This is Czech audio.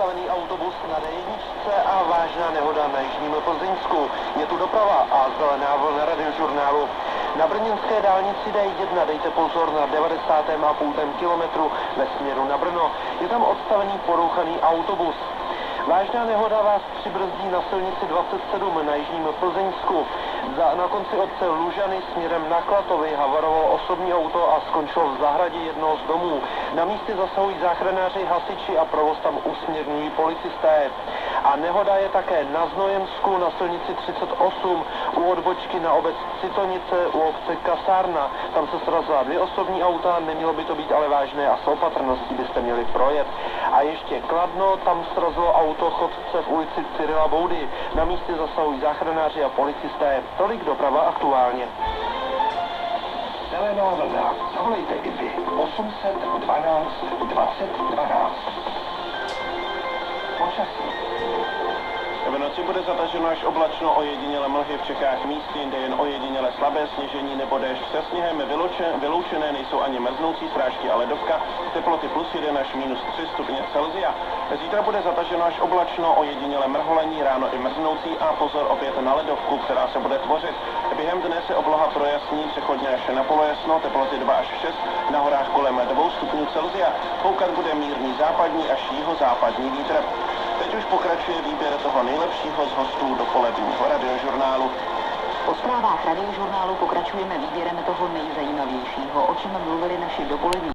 odstavený autobus na D1 a vážná nehoda na Jižním Plzeňsku. Je tu doprava a zelená vlna radiožurnálu. Na brněnské dálnici D1 dejte pozor na 90,5 kilometru ve směru na Brno. Je tam odstavený porouchaný autobus. Vážná nehoda vás přibrzdí na silnici 27 na Jižním Plzeňsku. Za, na konci obce Lužany směrem na Klatovi havarovalo osobní auto a skončilo v zahradě jednoho z domů. Na místě zasahují záchranáři, hasiči a provoz tam usměrňují policisté. A nehoda je také na Znojemsku na silnici 38 u odbočky na obec Citonice u obce Kasárna. Tam se srazila dvě osobní auta, nemělo by to být ale vážné a s opatrností byste měli projet. A ještě Kladno, tam srazilo auto chodce v ulici Cyrila Boudy. Na místě zasahují záchranáři a policisté. Tolik doprava aktuálně. Zelená vlna. Zavolejte i vy. 812 20 noci bude zataženo až oblačno ojediněle mlhy v Čechách místy, jinde jen ojediněle slabé sněžení nebo déšť se sněhem vyloučen, vyloučené nejsou ani mrznoucí srážky a ledovka, teploty plus 1 až minus 3 stupně Celzia. Zítra bude zataženo až oblačno, ojediněle mrholení, ráno i mrznoucí a pozor opět na ledovku, která se bude tvořit. Během dne se obloha projasní přechodně až na polojasno, teploty 2 až 6, na horách kolem 2 stupňů Celzia. Foukat bude mírný západní až jihozápadní vítr. Teď už pokračuje výběr toho nejlepšího z hostů dopoledního radiožurnálu. Po zprávách radiožurnálu pokračujeme výběrem toho nejzajímavějšího, o čem mluvili naši dopolední